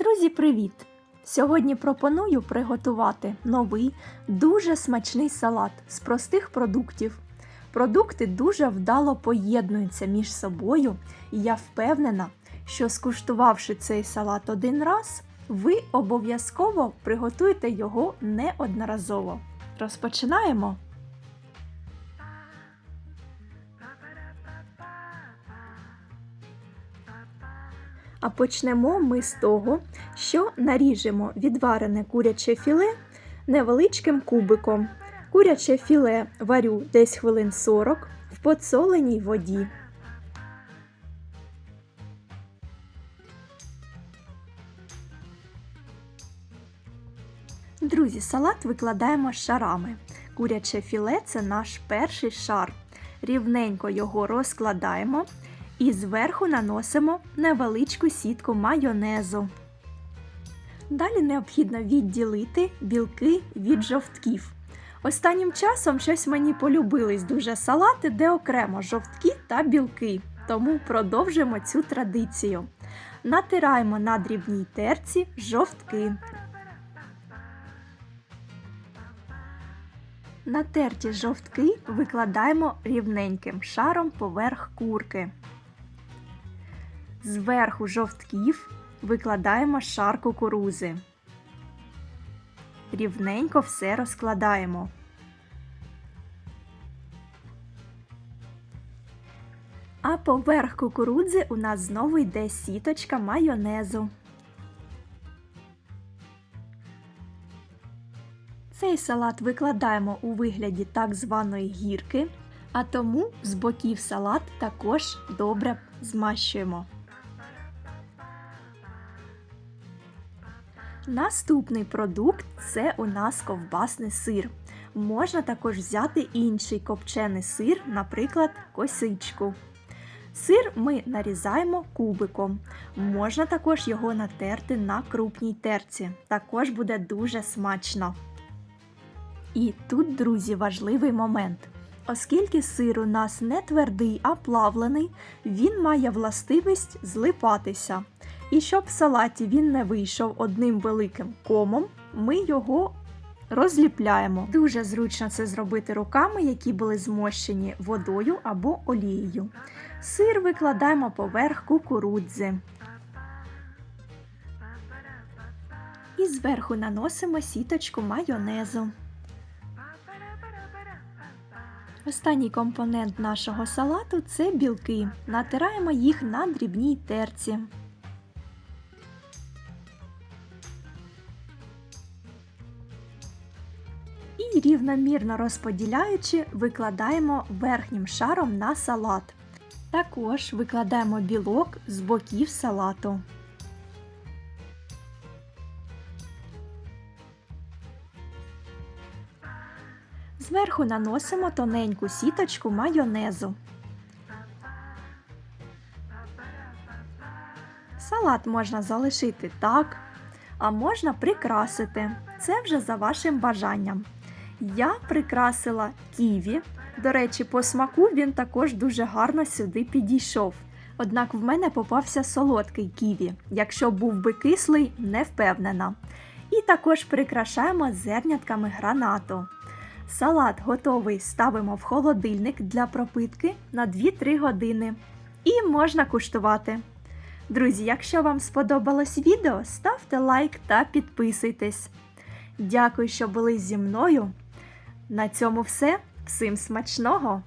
Друзі, привіт! Сьогодні пропоную приготувати новий, дуже смачний салат з простих продуктів. Продукти дуже вдало поєднуються між собою, і я впевнена, що скуштувавши цей салат один раз, ви обов'язково приготуєте його неодноразово. Розпочинаємо! А почнемо ми з того, що наріжемо відварене куряче філе невеличким кубиком. Куряче філе варю десь хвилин 40 в подсоленій воді. Друзі, салат викладаємо шарами. Куряче філе це наш перший шар. Рівненько його розкладаємо і зверху наносимо невеличку сітку майонезу. Далі необхідно відділити білки від жовтків. Останнім часом щось мені полюбились дуже салати, де окремо жовтки та білки, тому продовжуємо цю традицію. Натираємо на дрібній терці жовтки. Натерті жовтки викладаємо рівненьким шаром поверх курки. Зверху жовтків викладаємо шар кукурузи. Рівненько все розкладаємо. А поверх кукурудзи у нас знову йде сіточка майонезу. Цей салат викладаємо у вигляді так званої гірки, а тому з боків салат також добре змащуємо. Наступний продукт це у нас ковбасний сир. Можна також взяти інший копчений сир, наприклад, косичку. Сир ми нарізаємо кубиком. Можна також його натерти на крупній терці. Також буде дуже смачно. І тут, друзі, важливий момент. Оскільки сир у нас не твердий, а плавлений, він має властивість злипатися. І щоб в салаті він не вийшов одним великим комом, ми його розліпляємо. Дуже зручно це зробити руками, які були змощені водою або олією. Сир викладаємо поверх кукурудзи. І зверху наносимо сіточку майонезу. Останній компонент нашого салату це білки. Натираємо їх на дрібній терці. І рівномірно розподіляючи, викладаємо верхнім шаром на салат. Також викладаємо білок з боків салату. Зверху наносимо тоненьку сіточку майонезу. Салат можна залишити так, а можна прикрасити. Це вже за вашим бажанням. Я прикрасила ківі. До речі, по смаку він також дуже гарно сюди підійшов. Однак в мене попався солодкий ківі. Якщо був би кислий, не впевнена. І також прикрашаємо зернятками гранату. Салат готовий ставимо в холодильник для пропитки на 2-3 години. І можна куштувати. Друзі, якщо вам сподобалось відео, ставте лайк та підписуйтесь. Дякую, що були зі мною. На цьому все. Всім смачного!